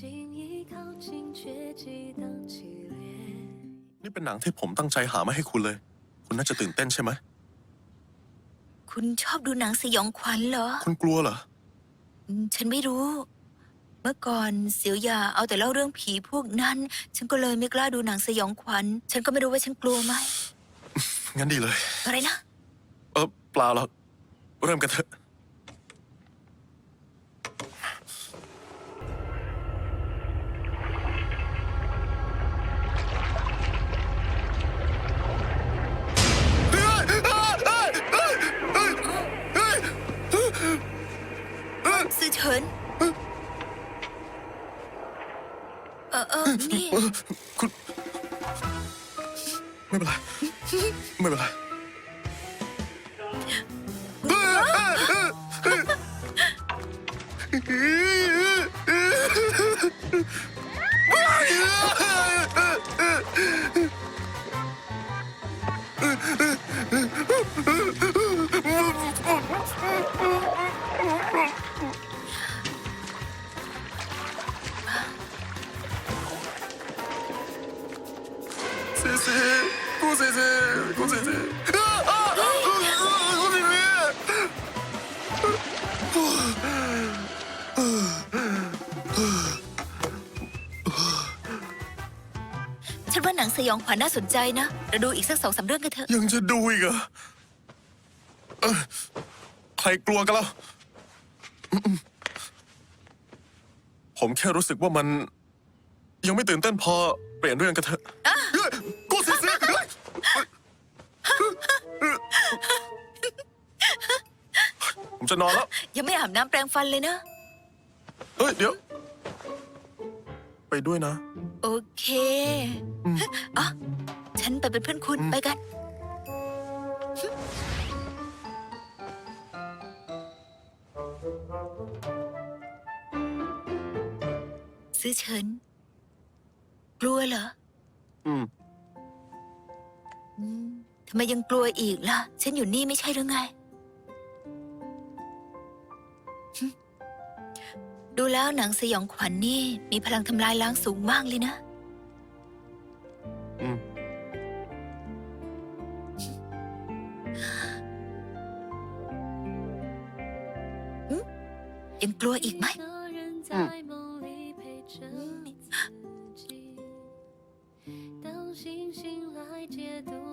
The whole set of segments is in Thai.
经意靠近，却激荡起涟 นี่เป็นหนังที่ผมตั้งใจหามาให้คุณเลย คุณน่าจะตื่นเต้นใช่ไหม คุณชอบดูหนังสยองขวัญเหรอ คุณกลัวเหรอ อืมฉันไม่รู้ เมื่อก่อนเสียวหยาเอาแต่เล่าเรื่องผีพวกนั้น ฉันก็เลยไม่กล้าดูหนังสยองขวัญ ฉันก็ไม่รู้ว่าฉันกลัวไหม งั้นดีเลย อะไรนะ เออเปล่าหรอกเริ่มกันเถอะ อนี่คุณ ไม่เป็นไร ไม่เป็นไร ฉันว่าหนังสยองขวัญน่าสนใจนะเราดูอีกสักสองสามเรื่องกันเถอะยังจะดูอีกเหรอเอ้อใครกลัวกันแล้วอืมๆผมแค่รู้สึกว่ามัน ยังไม่ตื่นเต้นพอเปลี่ยนเรื่องกันเถอะเฮ้ยกูซีซีเฮ้ย ผมจะนอนแล้ว ยังไม่อาบน้ำแปรงฟันเลยนะ เฮ้ย เดี๋ยว ไปด้วยนะ โอเคอ๋อฉันไปเป็นเพื่อนคุณอืมไปกัน ซื้อเฉิน กลัวเหรออืม อืม ทำไมยังกลัวอีกล่ะ ฉันอยู่นี่ไม่ใช่หรือไง ดูแล้วหนังสยองขวัญนนี่ มีพลังทำลายล้างสูงมากเลยนะยังกลัวอีกไหม อืม嗯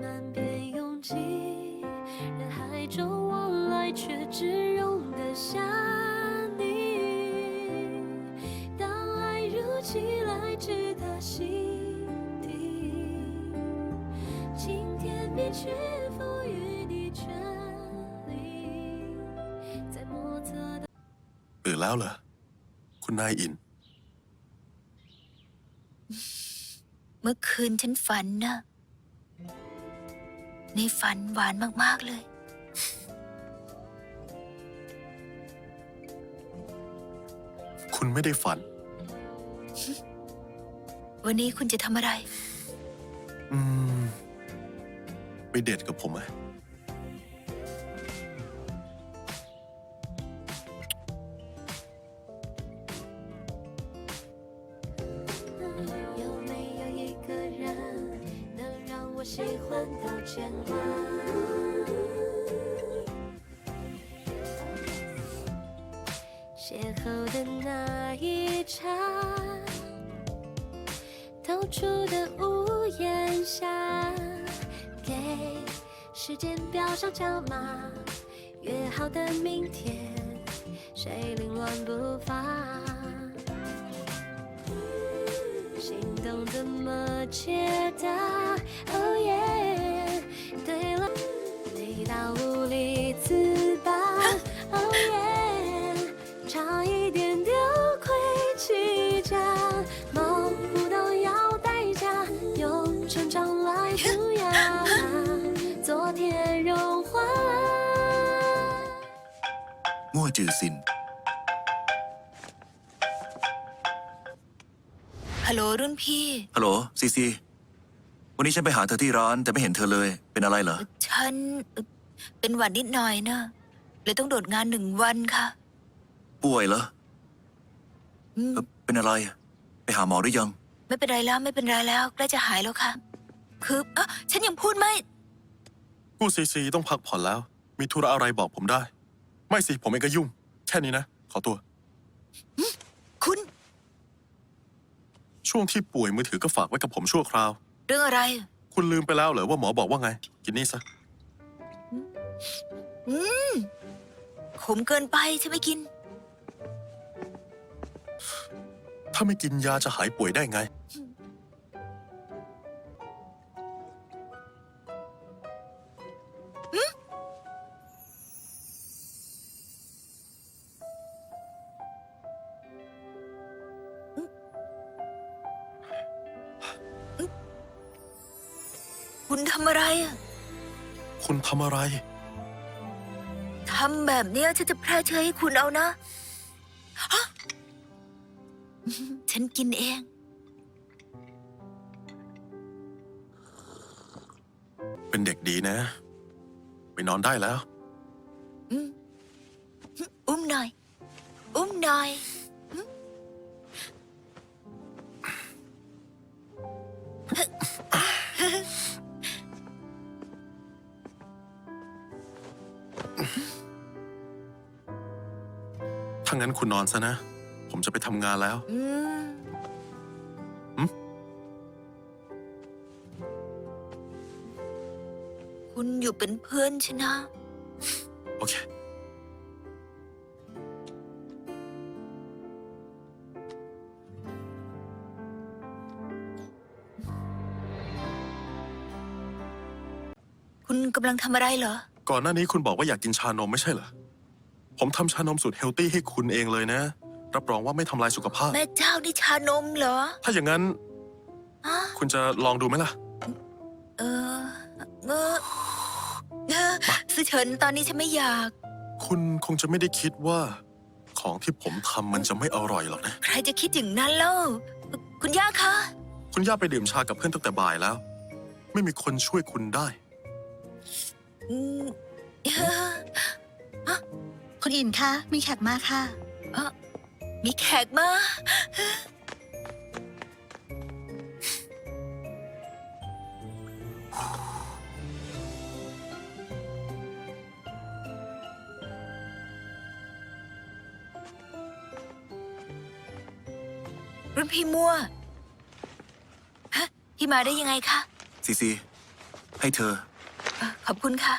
来却只容得下你。当爱如期来至他心底，今天便去赋予你权利，在莫测的。 ตื่นแล้วเหรอ คุณนายอิน เมื่อคืนฉันฝันนะ ในฝันหวานมาก ๆ เลย คุณไม่ได้ฝัน วันนี้คุณจะทำอะไร อืม ไปเดทกับผมไหม 透出的屋檐下，给时间标上价码，约好的明天，谁凌乱步伐？心动怎么解答，哦耶！对了，累到 จือซิน ฮัลโหลรุ่นพี่ ฮัลโหลซีซี วันนี้ฉันไปหาเธอที่ร้านแต่ไม่เห็นเธอเลย เป็นอะไรเหรอ ฉันเอ่อเป็นหวัดนิดหน่อยนะเลยต้องโดดงานหนึ่งวันค่ะ ป่วยเหรออืมเอ่อเป็นอะไร ไปหาหมอหรือยัง ไม่เป็นไรแล้วไม่เป็นไรแล้วใกล้จะหายแล้วค่ะ คือเอะฉันยังพูดไม่ กู้ซีซีต้องพักผ่อนแล้ว มีธุระอะไรบอกผมได้ ไม่สิ ผมเองก็ยุ่ง แค่นี้นะ ขอตัว คุณ ช่วงที่ป่วยมือถือก็ฝากไว้กับผมชั่วคราว เรื่องอะไร คุณลืมไปแล้วเหรอว่าหมอบอกว่าไง กินนี่ซะ อืมขมเกินไปฉันไม่กิน ถ้าไม่กินยาจะหายป่วยได้ไง คุณทำอะไรอะคุณทำอะไร ทำแบบเนี้ยฉันจะแพร่เชื้อให้คุณเอานะฮะฉันกินเอง เป็นเด็กดีนะ ไปนอนได้แล้ว อืมอุ้มหน่อย อุ้มหน่อย ถ้างั้นคุณนอนซะนะ ผมจะไปทำงานแล้ว อืมหึคุณอยู่เป็นเพื่อนฉันนะ โอเค คุณกำลังทำอะไรเหรอ ก่อนหน้านี้คุณบอกว่าอยากกินชานมไม่ใช่เหรอ ผมทำชานมสูตรเฮลตี้ให้คุณเองเลยนะ รับรองว่าไม่ทำลายสุขภาพ แม่เจ้านี่ชานมเหรอถ้าอย่างนั้นฮะคุณจะลองดูไหมล่ะ เออเออเออสื่อเฉินตอนนี้ฉันไม่อยาก คุณคงจะไม่ได้คิดว่า ของที่ผมทำมันจะไม่อร่อยหรอกนะ ใครจะคิดอย่างนั้นเล่าคุณย่าคะ คุณย่าไปดื่มชากับเพื่อนตั้งแต่บ่ายแล้ว ไม่มีคนช่วยคุณได้ อืมเออ คุณอินคะ มีแขกมาค่ะเอ่อมีแขกมา รุ่นพี่มัวฮะพี่มาได้ยังไงคะซีซีให้เธอ เอ่อขอบคุณค่ะ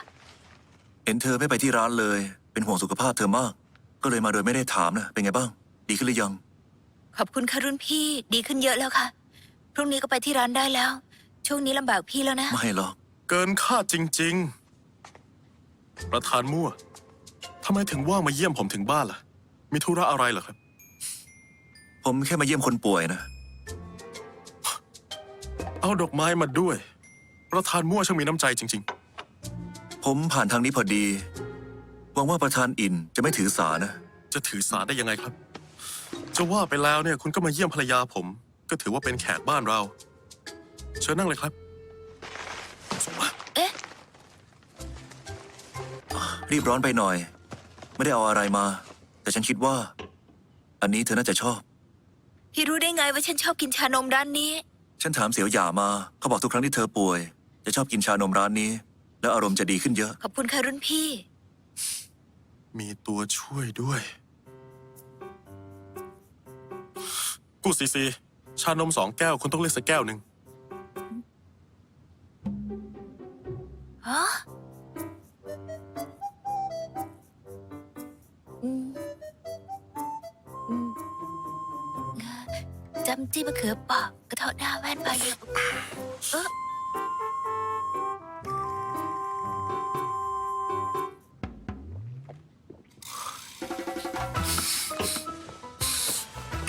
เห็นเธอไม่ไปที่ร้านเลย เป็นห่วงสุขภาพเธอมาก ก็เลยมาโดยไม่ได้ถามนะเป็นไงบ้าง ดีขึ้นหรือยัง ขอบคุณค่ะรุ่นพี่ดีขึ้นเยอะแล้วค่ะ พรุ่งนี้ก็ไปที่ร้านได้แล้ว ช่วงนี้ลำบากพี่แล้วนะ ไม่หรอก เกินคาดจริง ๆ ประธานมั่วทำไมถึงว่างมาเยี่ยมผมถึงบ้านล่ะ มีธุระอะไรเหรอครับ ผมแค่มาเยี่ยมคนป่วยนะ เอาดอกไม้มาด้วย ประธานมั่วช่างมีน้ำใจจริง ผมผ่านทางนี้พอดี หวังว่าประธานอินจะไม่ถือสานะๆจะถือสาได้ยังไงครับ จะว่าไปแล้วเนี่ยคุณก็มาเยี่ยมภรรยาผม ก็ถือว่าเป็นแขกบ้านเรา เชิญนั่งเลยครับส่งมาเอ๊ะรีบร้อนไปหน่อย ไม่ได้เอาอะไรมา แต่ฉันคิดว่า อันนี้เธอน่าจะชอบ พี่รู้ได้ไงว่าฉันชอบกินชานมร้านนี้ ฉันถามเสี่ยวหย่ามา เขาบอกทุกครั้งที่เธอป่วย จะชอบกินชานมร้านนี้ แล้วอารมณ์จะดีขึ้นเยอะ ขอบคุณค่ะรุ่นพี่ มีตัวช่วยด้วย กูซีซี ชานมสองแก้วคุณต้องเลือกสักแก้วหนึ่ง ฮะอืมอืมจำจี้มะเขือเปอกกระเทาะหน้าแว่นไปเลยเออ